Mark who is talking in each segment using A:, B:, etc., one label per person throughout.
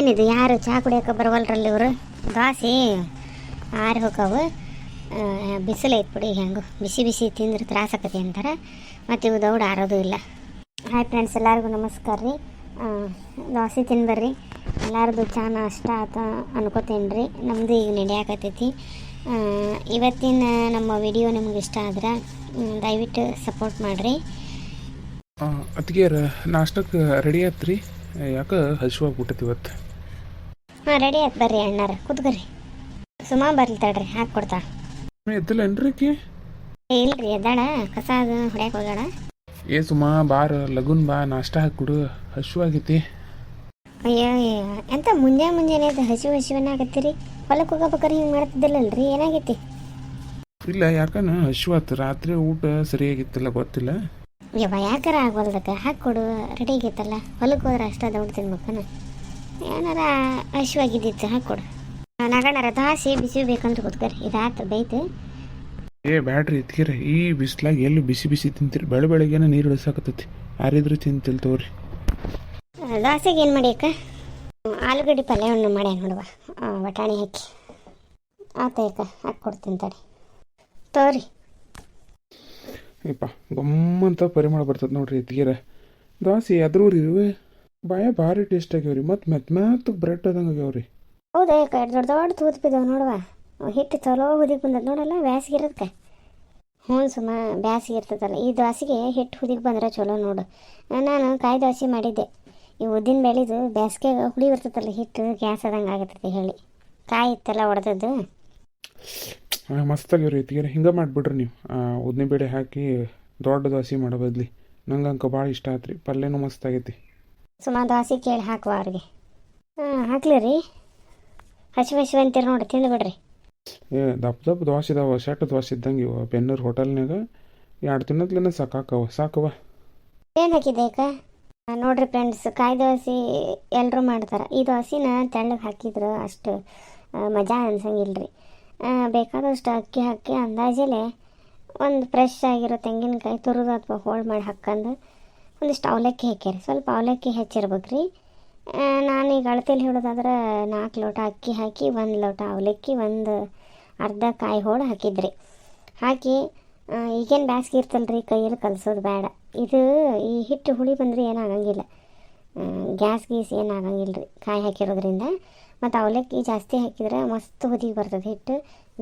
A: ಏನಿದು? ಯಾರು ಚಹಾ ಕುಡಿಯೋಕೆ ಬರವಲ್ರಲ್ಲಿ ಇವರು? ದಾಸಿ, ಆರಿ ಹೋಗವು ಬಿಸಿಲು ಐತೆ ಬಿಡಿ ಹೆಂಗು. ಬಿಸಿ ಬಿಸಿ ತಿಂದ್ರೆ ತ್ರಾಸ ಆಕತಿ ಅಂತಾರೆ. ಮತ್ತು ಇವು ದೌಡ್ ಆರೋದು ಇಲ್ಲ. ಹಾಯ್ ಫ್ರೆಂಡ್ಸ್ ಎಲ್ಲರಿಗೂ ನಮಸ್ಕಾರ ರೀ. ದಾಸಿ ತಿನ್ಬರ್ರಿ ಎಲ್ಲರದು ಚಹಾ ನಾಷ್ಟ ಆತ ಅನ್ಕೋತೇನೆ ರೀ. ನಮ್ಮದು ಈಗ ನಡೆಯಾಕತ್ತೈತಿ ಇವತ್ತಿನ ನಮ್ಮ ವಿಡಿಯೋ ನಿಮ್ಗೆ ಇಷ್ಟ ಆದ್ರೆ ದಯವಿಟ್ಟು ಸಪೋರ್ಟ್ ಮಾಡಿರಿ.
B: ಅತ್ತಿಗೆರ ನಾಷ್ಟಕ್ಕೆ ರೆಡಿ ಆತ್ರಿ. ಯಾಕೆ ಹಸಿವಾಗ್ಬಿಟ್ಟೈತಿ ಇವತ್ತು?
A: ಹಾಂ ರೆಡಿ ಆಯ್ತು ಬರ್ರಿ ಅಣ್ಣಾರ. ಕುತ್ಕೊರಿ ಸುಮಾ ಬರ್ಲಿ ತಡ್ರಿ ಹಾಕಿ ಕೊಡ್ತಾ.
B: ಎದ್ದಿಲ್ಲ ಏನ್ರಿ ಆಕಿ
A: ಏ, ಇಲ್ರಿ ಎದ್ದಾಳ. ಕಸ ಅದು ಹೊಡ್ಯಾಕ ಹೋಗ್ಯಾಳ.
B: ಏ ಸುಮಾ ಬಾರ ಲಗುನ್ ಬಾ ನಾಷ್ಟ ಹಾಕ್ಬಿಡು ಹಸಿವಾಗೈತಿ
A: ಅಯ್ಯೋ ಅಯ್ಯೋ. ಎಂತ ಮುಂಜೆ ಮುಂಜಾನೆ ಅದು ಹಸಿವು ಹಸಿವನ್ನ ಆಗತ್ತೀರಿ? ಹೊಲಕ್ಕೆ ಹೋಗಬೇಕಾರೆ ಹಿಂಗೆ ಮಾಡ್ತಿದ್ದಿಲ್ಲಲ್ರಿ? ಏನಾಗೈತಿ?
B: ಇಲ್ಲ ಯಾಕನ ಹಸಿವಾತು ರಾತ್ರಿ ಊಟ ಸರಿಯಾಗಿತ್ತಲ್ಲ ಗೊತ್ತಿಲ್ಲ.
A: ಯವ್ವ ಯಾಕಾರ ಆಗೋಲ್ದಕ್ಕ? ಹಾಕ್ಕೊಡು ರೆಡಿ ಆಗೈತಲ್ಲ. ಹೊಲಕ್ಕೆ ಹೋದ್ರೆ ಅಷ್ಟ ದೌಡ್ ತಿನ್ಬೇಕನ. ಏನಾರ ಹಸಿವಾಗಿದ್ದಿತ್ತು ಹಾಕೊಡು. ನಗಣರ ದೋಸೆ ಬಿಸಿ ಬೇಕಂತ ಕೂತ್ಕರಿ. ಇದಾತ ಬೈತು
B: ಏ ಬ್ಯಾಡ್ರಿ ಇದ್ಕಿರ. ಈ ಬಿಸ್ಲಾಗ ಎಲ್ಲಿ ಬಿಸಿ ಬಿಸಿ ತಿಂತೀರಿ. ಬೆಳೆ ಬೆಳಗ್ಗೆನ ನೀರು ಇಳಿಸಾಕತ್ತೈತಿ ಯಾರಿದ್ರು ತಿಂತಿಲ್ ತೋರಿ
A: ದಾಸಿಗೆ ಏನು ಮಾಡಿ ಅಕ್ಕ? ಆಲೂಗಡ್ಡೆ ಪಲ್ಯವನ್ನು ಮಾಡ್ಯಾನ ನೋಡುವ. ಬಟಾಣಿ ಹಾಕಿ. ಆತ ಅಕ್ಕ ಹಾಕಿ ಕೊಡ್ತೀನಿ ತಡಿ. ತೋರಿ
B: ಏಪ್ಪ ಗಮ್ಮಂತ ಪರಿಮಳ ಬರ್ತದೆ ನೋಡ್ರಿ ಇದ್ಗಿರ ದೋಸೆ ಅದ್ರೂರಿ ಇರುವೆ ಬಾಯ ಭಾರಿ ಟೇಸ್ಟ್ ಆಗ್ಯಾವ್ರಿ. ಮತ್ತು ಮೆತ್ ಮ್ಯಾತ್ ಬ್ರೆಡ್ ಆಗ್ಯಾವ ಆಗ್ಯಾವ್ರಿ.
A: ಹೌದಾ ಅಕ್ಕ ದೊಡ್ಡ ದೊಡ್ಡ ತೂತ್ ಬಿದ್ದಾವ ನೋಡುವ. ಹಿಟ್ಟು ಚಲೋ ಹುದಿಗೆ ಬಂದದ ನೋಡಲ್ಲ ಬ್ಯಾಸಿಗೆ ಇರೋದಕ್ಕೆ ಹ್ಞೂ ಸುಮ್ಮ ಬ್ಯಾಸಿಗೆ ಇರ್ತದಲ್ಲ. ಈ ದೋಸೆಗೆ ಹಿಟ್ಟು ಹುದಿಗೆ ಬಂದ್ರೆ ಚಲೋ ನೋಡು. ನಾನು ಕಾಯಿ ದೋಸೆ ಮಾಡಿದ್ದೆ. ಈ ಉದ್ದಿನ ಬೆಳೆದು ಬ್ಯಾಸಿಗೆ ಹುಳಿ ಬರ್ತದಲ್ಲ ಹಿಟ್ಟು ಗ್ಯಾಸ್ ಆದಂಗೆ ಆಗತ್ತೈತಿ ಹೇಳಿ. ಕಾಯಿ ಇತ್ತಲ್ಲ ಒಡೆದದ್ದು.
B: ಮಸ್ತ್ ಮಸ್ತಾಗ್ಯಾವ್ರಿ ಎತ್ಗಿರ ಹಿಂಗೆ ಮಾಡಿಬಿಡ್ರಿ ನೀವು. ಉದ್ದಿನ ಬೇಳೆ ಹಾಕಿ ದೊಡ್ಡ ದೋಸೆ ಮಾಡೋ ಬದ್ಲಿ. ನಂಗೆ ಅಂಕ ಭಾಳ ಇಷ್ಟ ಆತ್ರಿ. ಪಲ್ಯನೂ ಮಸ್ತ್ ಆಗೈತಿ.
A: ಸುಮ್ಮ ದೋಸೆ ಕೇಳಿ ಹಾಕುವ ಅವ್ರಿಗೆ. ಹಾಂ ಹಾಕ್ಲಿ ರೀ. ಹಸಿ ಹಸಿವು ಅಂತೀರಿ ನೋಡಿ ತಿಂದು ಬಿಡ್ರಿ.
B: ಏ ದಪ್ಪ ದಪ್ಪ ದೋಸೆ ಇದಾವ ಸೆಟ್ ದೋಸೆ ಇದ್ದಂಗೆ ಇವ ಬೆನ್ನೂರು ಹೋಟೆಲ್ನಾಗ ಎರಡು ತಿನ್ನತ್ಲೇನೆ ಸಾಕಾಕವ ಸಾಕವ
A: ಏನು ಹಾಕಿದೆ ಅಕ್ಕ ನೋಡ್ರಿ ಫ್ರೆಂಡ್ಸ್ ಕಾಯಿ ದೋಸೆ ಎಲ್ಲರೂ ಮಾಡ್ತಾರೆ. ಈ ದೋಸೆನ ತೆಳ್ಳಗೆ ಹಾಕಿದ್ರೆ ಅಷ್ಟು ಮಜಾ ಅನ್ಸಂಗಿಲ್ಲ ರೀ ಬೇಕಾದಷ್ಟು ಅಕ್ಕಿ ಹಾಕಿ ಅಂದಾಜಲೆ ಒಂದು ಫ್ರೆಶ್ ಆಗಿರೋ ತೆಂಗಿನಕಾಯಿ ತುರಿದು ಅಥವಾ ಹೋಳು ಮಾಡಿ ಹಾಕ್ಕಂಡು ಒಂದಿಷ್ಟು ಅವಲಕ್ಕಿ ಹಾಕ್ಯಾರಿ. ಸ್ವಲ್ಪ ಅವಲಕ್ಕಿ ಹೆಚ್ಚಿರ್ಬೇಕು ರೀ ಈಗ ಅಳತೆಲಿ ಹೇಳೋದಾದ್ರೆ ನಾಲ್ಕು ಲೋಟ ಅಕ್ಕಿ ಹಾಕಿ, ಒಂದು ಲೋಟ ಅವಲಕ್ಕಿ, ಒಂದು ಅರ್ಧ ಕಾಯಿ ಹೋಳು ಹಾಕಿದ್ರಿ. ಹಾಕಿ ಈಗೇನು ಬ್ಯಾಸ್ಗೆ ಇರ್ತಲ್ರಿ, ಕೈಯಲ್ಲಿ ಕಲಸೋದು ಬೇಡ ಇದು ಈ ಹಿಟ್ಟು ಹುಳಿ ಬಂದರೆ ಏನಾಗಂಗಿಲ್ಲ. ಗ್ಯಾಸ್ ಗೀಸ್ ಏನಾಗಂಗಿಲ್ಲ ರೀ ಕಾಯಿ ಹಾಕಿರೋದ್ರಿಂದ. ಮತ್ತು ಅವಲಕ್ಕಿ ಜಾಸ್ತಿ ಹಾಕಿದ್ರೆ ಮಸ್ತ್ ಹೊದಿಗೆ ಬರ್ತದೆ ಹಿಟ್ಟು.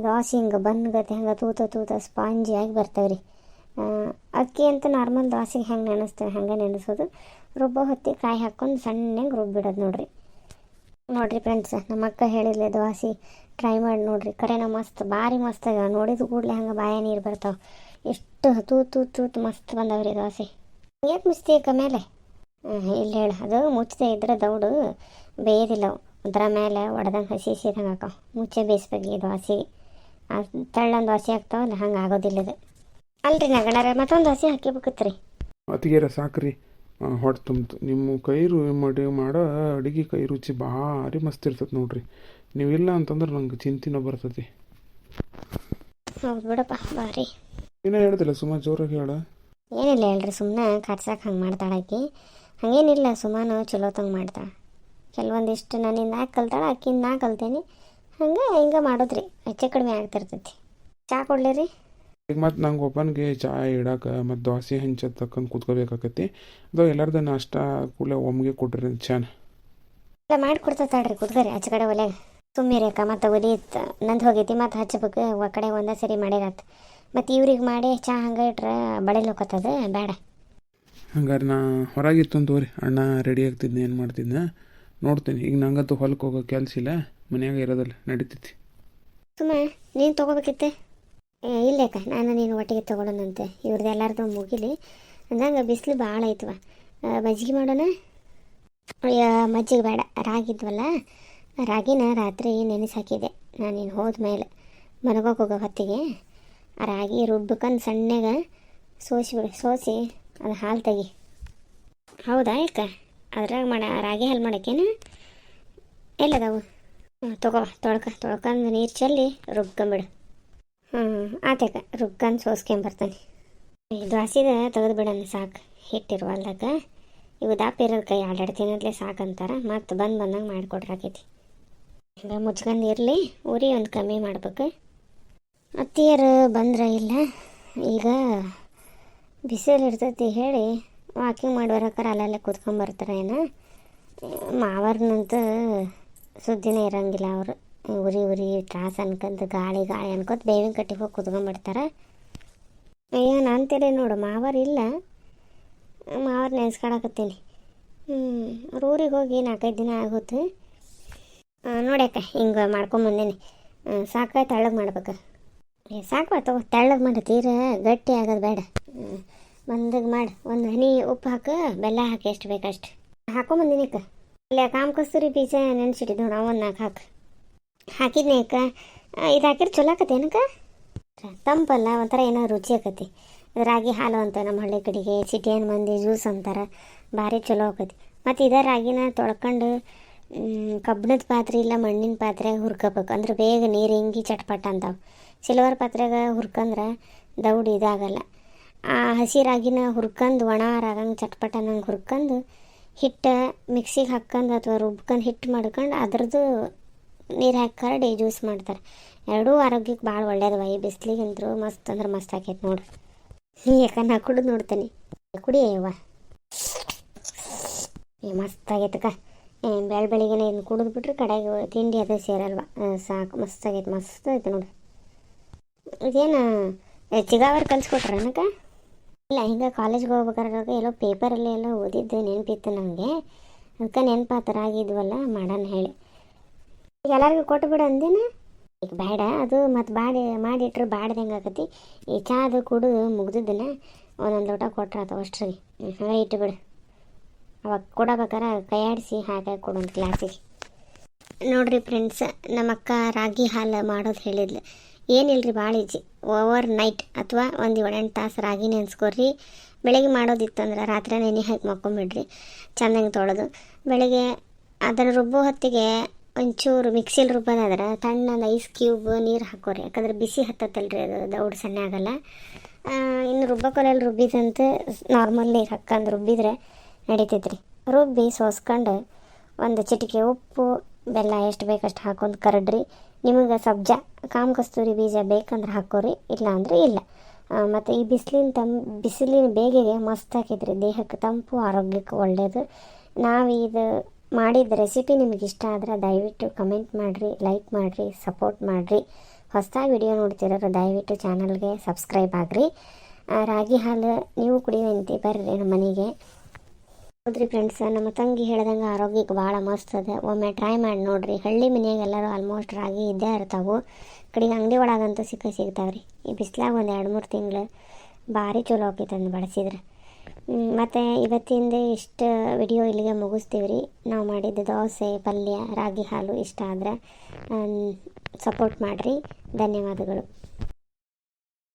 A: ದೋಸೆ ಹಿಂಗೆ ಬಂದ್ಗತೆ ಹಂಗೆ ತೂತ ತೂತ ಸ್ಪಾಂಜಿಯಾಗಿ ಬರ್ತವೆ ರೀ ಅಕ್ಕಿ ಅಂತ ನಾರ್ಮಲ್ ದೋಸೆಗೆ ಹೆಂಗೆ ನೆನೆಸ್ತೇವೆ ಹಂಗೆ ನೆನೆಸೋದು? ರುಬ್ಬೋ ಹೊತ್ತಿಗೆ ಕಾಯಿ ಹಾಕ್ಕೊಂಡು ಸಣ್ಣಗೆ ರುಬ್ಬಿಡೋದು ನೋಡಿರಿ. ನೋಡಿರಿ ಫ್ರೆಂಡ್ಸ್ ನಮ್ಮ ಅಕ್ಕ ಹೇಳಿದ್ಲೆ ದೋಸೆ ಟ್ರೈ ಮಾಡಿ ನೋಡಿರಿ. ಕರೆನ ಮಸ್ತ್, ಭಾರಿ ಮಸ್ತ್ ಅದ ನೋಡಿದ ಕೂಡಲೇ ಹಂಗೆ ಬಾಯ ನೀರು ಬರ್ತಾವೆ. ಎಷ್ಟು ತೂತ್ ತೂತ್ ಮಸ್ತ್ ಬಂದವ್ರಿ ದೋಸೆ. ಯಾಕೆ ಅಕ್ಕ ಮೇಲೆ? ಇಲ್ಲ ಹೇಳ. ಅದು ಮುಚ್ಚದೆ ಇದ್ರೆ ದೌಡು ಬೇಯದಿಲ್ಲ ಅದರ ಮೇಲೆ ಒಡೆದಂಗೆ ಹಸಿ ಹಸಿದಂಗೆ ಹಾಕೋ ಮುಚ್ಚೆ ಬೇಯಿಸ್ಬೇಕು ಈ ದೋಸೆ ಆ ತೆಳ್ಳನ ದೋಸೆ ಆಗ್ತಾವಲ್ಲ ಹಂಗೆ ಆಗೋದಿಲ್ಲ ಇದು. ಅಲ್ರಿ ನಗಣರ ಮತ್ತೊಂದು ಹಸಿ ಹಾಕಿಬೇಕತ್ತು ರೀ
B: ಅತಿಗೆರ ಸಾಕ್ರಿ ಹೊಟ್ಟೆ ತುಂಬಿತು. ನಿಮ್ಮ ಕೈ ರು ಮಾಡಿ ಮಾಡೋ ಅಡುಗೆ ಕೈ ರುಚಿ ಭಾರಿ ಮಸ್ತ್ ಇರ್ತದೆ ನೋಡ್ರಿ. ನೀವಿಲ್ಲ ಅಂತಂದ್ರೆ ನಂಗೆ ಚಿಂತಿನ ಬರ್ತತಿ.
A: ಹೌದು ಬಿಡಪ್ಪ ಬಾರಿ.
B: ಏನೋ ಹೇಳ್ತಿಲ್ಲ ಸುಮ್ಮ ಜೋರಾಗಿ ಹೇಳ.
A: ಏನಿಲ್ಲ ಹೇಳ್ರಿ ಸುಮ್ಮನೆ ಕಟ್ಸಕ್ಕೆ ಹಂಗೆ ಮಾಡ್ತಾಳೆ ಹಂಗೇನಿಲ್ಲ ಸುಮಾನು ಚಲೋ ತಂಗೆ ಮಾಡ್ತಾಳೆ. ಕೆಲವೊಂದಿಷ್ಟು ನನ್ನಿಂದ ನಾ ಕಲ್ತಾಳೆ ಆಕಿಂದ ನಾ ಕಲ್ತೇನೆ. ಹಂಗೆ ಹಿಂಗೆ ಮಾಡೋದ್ರಿ ಹೆಚ್ಚು ಕಡಿಮೆ ಆಗ್ತಿರ್ತೈತಿ. ಚಾ ಕೊಡ್ಲಿ ರೀ
B: ಈಗ ಮತ್ತು ನಂಗೆ ಒಬ್ಬನಿಗೆ ಚಾ ಇಡಕ್ಕೆ ಮತ್ತು ದೋಸೆ ಹೆಂಚ ತಕ್ಕಂದು ಕೂತ್ಕೋಬೇಕಾಕತಿ ಅದು ಎಲ್ಲರದ ನಾಷ್ಟ ಕೂಡಲೇ ಒಮ್ಗೆ ಕೊಟ್ರಿ ಚಾನ
A: ಇಲ್ಲ ಮಾಡಿ ಕೊಡ್ತಾಳ್ರಿ ಕುತ್ಕರಿ ಆಚೆ ಕಡೆ ಒಲೆ ಸುಮ್ಮಿರಿ ಅಕ್ಕ ಮತ್ತು ಒಲಿ ಇತ್ತು. ನಂದು ಹೋಗೈತಿ ಮತ್ತು ಹಚ್ಚಬೇಕು ಆ ಕಡೆ ಒಂದೇ ಸರಿ ಮಾಡಿರತ್ತೆ ಮತ್ತು ಇವ್ರಿಗೆ ಮಾಡಿ ಚಾ ಹಂಗೆ ಇಟ್ರೆ ಹೋಗತ್ತದ ಬೇಡ
B: ಹಂಗಾರೆ ನಾ ಹೊರಗಿತ್ತು ತೋರಿ ಅಣ್ಣ ರೆಡಿ ಆಗ್ತಿದ್ನ ಏನು ಮಾಡ್ತಿದ್ನ. ನೋಡ್ತೀನಿ ಈಗ ನಂಗಂತೂ ಹೊಲಕ್ಕೆ ಹೋಗೋ ಕೆಲಸ ಇಲ್ಲ ಮನ್ಯಾಗ ಇರೋದಲ್ಲ ನಡೀತೈತಿ.
A: ಸುಮ್ಮ ನೀನು ತೊಗೋಬೇಕಿತ್ತೆ? ಏ ಅಕ್ಕ, ನಾನು ನೀನು ಒಟ್ಟಿಗೆ ತೊಗೊಳೋಣಂತೆ. ಇವ್ರದ್ದು ಎಲ್ಲಾರ್ದು ಮುಗಿಲಿ. ಅಂದಂಗೆ ಬಿಸಿಲು ಭಾಳ ಐತವ. ಮಜ್ಜಿಗೆ ಮಾಡೋಣ? ಅಯ್ಯ, ಮಜ್ಜಿಗೆ ಬೇಡ. ರಾಗಿ ಇದ್ವಲ್ಲ, ರಾಗಿನ ರಾತ್ರಿ ನೆನೆಸಿ ಹಾಕಿದ್ದೆ ನಾನು ನೀನು ಹೋದ್ಮೇಲೆ ಮನಗೋಕೆ ಹೋಗೋ ಹೊತ್ತಿಗೆ ಆ ರಾಗಿ ರುಬ್ಬಕಂದು ಸಣ್ಣಗೆ ಸೋಸಿಬಿಡು ಸೋಸಿ ಅದು ಹಾಲು ತೆಗಿ. ಹೌದಾ ಅಕ್ಕ? ಅದ್ರಾಗ ಮಾಡ, ರಾಗಿ ಹಾಲು ಮಾಡೋಕ್ಕೇನು? ಎಲ್ಲದವು? ತಗೋ, ತೊಳ್ಕ ತೊಳ್ಕೊಂಡು ನೀರು ಚೆಲ್ಲಿ ರುಬ್ಕೊಂಬಿಡು ಹ್ಞೂ ಆತೇಕ ರುಬ್ಕೊಂಡು ಸೋಸ್ಕೊಂಬರ್ತಾನೆ ಈ ತೆಗೆದು ಬಿಡೋಣ ಸಾಕು. ಹಿಟ್ಟಿರುವಲ್ದಾಗ. ಇವು ದಾಪಿರೋದು ಕೈ ತಿನ್ನೋದ್ಲೆ ಸಾಕಂತಾರೆ ಮತ್ತು ಬಂದು ಬಂದಂಗೆ ಮಾಡಿಕೊಡ್ರಾಕೈತಿ ಹಿಂಗೆ ಮುಚ್ಕೊಂಡು ಇರಲಿ, ಉರಿ ಒಂದು ಕಮ್ಮಿ ಮಾಡ್ಬೇಕು. ಅತ್ತಿಯರು ಬಂದ್ರೆ ಇಲ್ಲ. ಈಗ ಬಿಸಿಲು ಇರ್ತೈತಿ ಹೇಳಿ, ವಾಕಿಂಗ್ ಮಾಡಿ ಬರೋಕ್ಕಾರ ಅಲ್ಲಲ್ಲೇ ಕೂತ್ಕೊಂಬರ್ತಾರೆ ಏನೋ ಮಾವರ್ನಂತೂ ಸುದ್ದಿನೇ ಇರಂಗಿಲ್ಲ ಅವರು. ಉರಿ ಉರಿ ತ್ರಾಸ ಅನ್ಕೊಂತ ಗಾಳಿ ಗಾಳಿ ಅನ್ಕೋತ ಬೇವಿನ ಕಟ್ಟಿಗೆ ಹೋಗಿ ಕುತ್ಕೊಂಡ್ಬಿಡ್ತಾರೆ. ಅಯ್ಯೋ, ನಾನು ತಲೆ ನೋಡು, ಮಾವರ್ ಇಲ್ಲ. ಮಾವರ್ ನೆನೆಸ್ಕೊಳಕತ್ತೀನಿ. ಹ್ಞೂ ಅವ್ರ ಊರಿಗೆ ಹೋಗಿ ನಾಲ್ಕೈದು ದಿನ ಆಗುತ್ತೆ ನೋಡ್ಯಾಕ ಹಿಂಗೆ ಮಾಡ್ಕೊಂಬಂದೇನಿ ಸಾಕ ತಳ್ಳಗೆ ಮಾಡ್ಬೇಕು. ಏ, ಸಾಕು ತಗೋ ತೆಳ್ಳಗೆ ಮಾಡು, ತೀರ ಗಟ್ಟಿ ಆಗೋದು ಬೇಡ. ಮಂದಗೆ ಮಾಡಿ, ಒಂದು ಹನಿ ಉಪ್ಪು ಹಾಕು, ಬೆಲ್ಲ ಹಾಕಿ, ಎಷ್ಟು ಬೇಕಷ್ಟು. ಹಾಕೊಂಬಂದಿನಿ ಅಕ್ಕ. ಅಲ್ಲಿ ಕಾಮ ಕಸ್ತೂರಿ ಬೀಜ ನೆನೆಸಿಟ್ಟಿದ್ದು ನಾವು ಒಂದು ನಾಲ್ಕು ಹಾಕು. ಹಾಕಿದ್ನಿ ಅಕ್ಕ. ಇದು ಹಾಕಿದ್ರೆ ಚಲೋ ಆಕತ್ತೇನಕ್ಕ ತಂಪಲ್ಲ, ಒಂಥರ ಏನೋ ರುಚಿ ಆಕತಿ ರಾಗಿ ಹಾಲು ಅಂತ ನಮ್ಮ ಹಳ್ಳಿ ಕಡೆಗೆ ಸಿಟಿಯನ್ ಮಂದಿ ಜ್ಯೂಸ್ ಅಂತಾರೆ, ಭಾರಿ ಚಲೋ ಆಕತಿ ಮತ್ತು ಇದೇ ರಾಗಿನ ತೊಳ್ಕೊಂಡು ಕಬ್ಬಿಣದ ಪಾತ್ರೆ ಇಲ್ಲ ಮಣ್ಣಿನ ಪಾತ್ರೆಗೆ ಹುರ್ಕೋಬೇಕು. ಅಂದ್ರೆ ಬೇಗ ನೀರು ಹಿಂಗಿ ಚಟ್ಪಟ ಅಂತಾವೆ. ಸಿಲ್ವರ್ ಪಾತ್ರೆಗೆ ಹುರ್ಕಂದ್ರೆ ದೌಡ್ ಇದಾಗಲ್ಲ. ಆ ಹಸಿ ರಾಗಿನ ಹುರ್ಕಂದು, ಒಣ ರಾಗಂಗೆ ಚಟ್ಪಟನಂಗೆ ಹುರ್ಕಂದು, ಹಿಟ್ಟು ಮಿಕ್ಸಿಗೆ ಹಾಕ್ಕಂದು ಅಥವಾ ರುಬ್ಕೊಂಡು ಹಿಟ್ಟು ಮಾಡ್ಕೊಂಡು ಅದ್ರದ್ದು ನೀರು ಹಾಕಿ ಕರಡಿ ಜ್ಯೂಸ್ ಮಾಡ್ತಾರೆ. ಎರಡೂ ಆರೋಗ್ಯಕ್ಕೆ ಭಾಳ ಒಳ್ಳೇದವ ಈ ಅಂದರು ಮಸ್ತ್ ಅಂದ್ರೆ ಮಸ್ತ್ ಆಕೈತೆ ನೋಡು. ಯಾಕಂದ್ರೆ ನಾ ಕುಡಿದು ನೋಡ್ತೇನೆ. ಕುಡಿ ಅವ್ವ ಏ ಮಸ್ತ್ ಆಗೈತಕ್ಕ ಬೆಳ ಬೆಳಿಗ್ಗೆನೆ ಇದನ್ನು ಕುಡಿದು ಬಿಟ್ರೆ ಕಡೆಗೆ ತಿಂಡಿ ಅದು ಸೇರಲ್ವ. ಸಾಕು ಮಸ್ತ್ ಆಗೈತೆ, ಮಸ್ತ್ ಐತೆ ನೋಡು. ಇದೇನು ಚಿಗಾವರ್ ಕಲ್ಸ್ಕೊಟ್ರ ಇಲ್ಲ, ಹಿಂಗೆ ಕಾಲೇಜ್ಗೆ ಹೋಗ್ಬೇಕಾದ್ರೆ ಎಲ್ಲೋ ಪೇಪರಲ್ಲಿ ಎಲ್ಲ ಓದಿದ್ದು ನೆನಪಿತ್ತು ನನಗೆ ಅದಕ್ಕೆ ನೆನಪಾತರ ಆಗಿದ್ವಲ್ಲ ಮಾಡೋಣ ಹೇಳಿ. ಎಲ್ಲರಿಗೂ ಕೊಟ್ಟು ಬಿಡು ಅಂದೇನ. ಈಗ ಬೇಡ, ಅದು ಮತ್ತು ಬಾಡಿ ಮಾಡಿಟ್ರೆ ಬಾಡ್ದಂಗೆ ಆಕತಿ. ಈ ಚಾ ಅದು ಕುಡಿದು ಮುಗ್ದಿದ್ದನ್ನ ಒಂದೊಂದು ಲೋಟ ಕೊಟ್ರೆ ಅಥವಾ ರೀ ಹಾಗೆ ಇಟ್ಟು ಬಿಡು. ಅವಾಗ ಕೊಡಬೇಕಾರೆ, ಕೈಯಾಡಿಸಿ ಹಾಗೆ ಕೊಡು ಒಂದು ಗ್ಲಾಸಿಗೆ ನೋಡ್ರಿ ಫ್ರೆಂಡ್ಸ್ ನಮ್ಮ ಅಕ್ಕ ರಾಗಿ ಹಾಲು ಮಾಡೋದು ಹೇಳಿದ್ಲು. ಏನಿಲ್ರಿ ಭಾಳ ಈಜಿ ಓವರ್ ನೈಟ್ ಅಥವಾ ಒಂದು ಏಳೆಂಟು ತಾಸು ರಾಗಿ ನೆನೆಸ್ಕೊರಿ ಬೆಳಗ್ಗೆ ಮಾಡೋದಿತ್ತಂದ್ರೆ ರಾತ್ರಿ ನೆನೆ ಹಾಕಿ ಮಕ್ಕೊಂಬಿಡ್ರಿ. ಚೆಂದಂಗೆ ತೊಳೆದು. ಬೆಳಗ್ಗೆ ಅದನ್ನು ರುಬ್ಬೋ ಹೊತ್ತಿಗೆ ಒಂಚೂರು ಮಿಕ್ಸಿಲಿ ರುಬ್ಬೋದಾದ್ರೆ ತಣ್ಣದ ಐಸ್ ಕ್ಯೂಬ್ ನೀರು ಹಾಕೋರಿ. ಯಾಕಂದ್ರೆ ಬಿಸಿ ಹತ್ತತ್ತಲ್ರಿ ಅದು ದೌಡ್ ಸಣ್ಣ ಆಗಲ್ಲ. ಇನ್ನು ರುಬ್ಬಕೊಲೆಯಲ್ಲಿ ರುಬ್ಬಿದಂತೆ ನಾರ್ಮಲ್ ನೀರು ಹಾಕ್ಕಂದು ರುಬ್ಬಿದ್ರೆ ನಡೀತೈತ್ರಿ. ರುಬ್ಬಿ ಸೋಸ್ಕೊಂಡು ಒಂದು ಚಿಟಿಕೆ ಉಪ್ಪು, ಬೆಲ್ಲ ಎಷ್ಟು ಬೇಕಷ್ಟು ಹಾಕೊಂಡು ಕರಡ್ರಿ. ನಿಮಗೆ ಸಬ್ಜ ಕಾಮ ಕಸ್ತೂರಿ ಬೀಜ ಬೇಕಂದ್ರೆ ಹಾಕೋರಿ ಇಲ್ಲ. ಅಂದ್ರೆ ಇಲ್ಲ ಮತ್ತು ಈ ಬಿಸಿಲಿನ ತಂ ಬಿಸಿಲಿನ ಬೇಗೆಗೆ ಮಸ್ತ್ ಹಾಕಿದ್ರಿ ದೇಹಕ್ಕೆ ತಂಪು, ಆರೋಗ್ಯಕ್ಕೆ ಒಳ್ಳೆಯದು ನಾವು ಇದು ಮಾಡಿದ ರೆಸಿಪಿ ನಿಮ್ಗೆ ಇಷ್ಟ ಆದ್ರೆ ದಯವಿಟ್ಟು ಕಮೆಂಟ್ ಮಾಡಿರಿ ಲೈಕ್ ಮಾಡಿರಿ ಸಪೋರ್ಟ್ ಮಾಡಿರಿ. ಹೊಸದಾಗಿ ವಿಡಿಯೋ ನೋಡ್ತಿರೋರು ದಯವಿಟ್ಟು ಚಾನಲ್ಗೆ ಸಬ್ಸ್ಕ್ರೈಬ್ ಆಗಿರಿ. ರಾಗಿ ಹಾಲು ನೀವು ಕುಡಿಯುವಂತೆ ಬರ್ರಿ ನಮ್ಮ ಮನೆಗೆ. ಹೌದ್ರಿ ಫ್ರೆಂಡ್ಸ್ ನಮ್ಮ ತಂಗಿ ಹೇಳ್ದಂಗೆ ಆರೋಗ್ಯಕ್ಕೆ ಭಾಳ ಮಸ್ತ್ ಅದ. ಒಮ್ಮೆ ಟ್ರೈ ಮಾಡಿ ನೋಡಿರಿ. ಹಳ್ಳಿ ಮನೆಯಾಗ ಎಲ್ಲರೂ ಆಲ್ಮೋಸ್ಟ್ ರಾಗಿ ಇದ್ದೇ ಇರ್ತಾವೆ. ಕಡೆಗೆ ಅಂಗಡಿ ಒಳಗಂತೂ ಸಿಕ್ಕ ಸಿಗ್ತಾವ್ರಿ. ಈ ಬಿಸ್ಲಾಗ ಒಂದು ಎರಡು ಮೂರು ತಿಂಗಳು ಭಾರಿ ಚಲೋ ಆಕೈತೆ ಅಂದು ಬಳಸಿದ್ರೆ ಮತ್ತು ಇವತ್ತಿಂದ ಇಷ್ಟು ವಿಡಿಯೋ ಇಲ್ಲಿಗೆ ಮುಗಿಸ್ತೀವಿ ರೀ ನಾವು ಮಾಡಿದ್ದು ದೋಸೆ, ಪಲ್ಯ, ರಾಗಿ ಹಾಲು ಇಷ್ಟ ಆದ್ರೆ ಸಪೋರ್ಟ್ ಮಾಡಿರಿ. ಧನ್ಯವಾದಗಳು.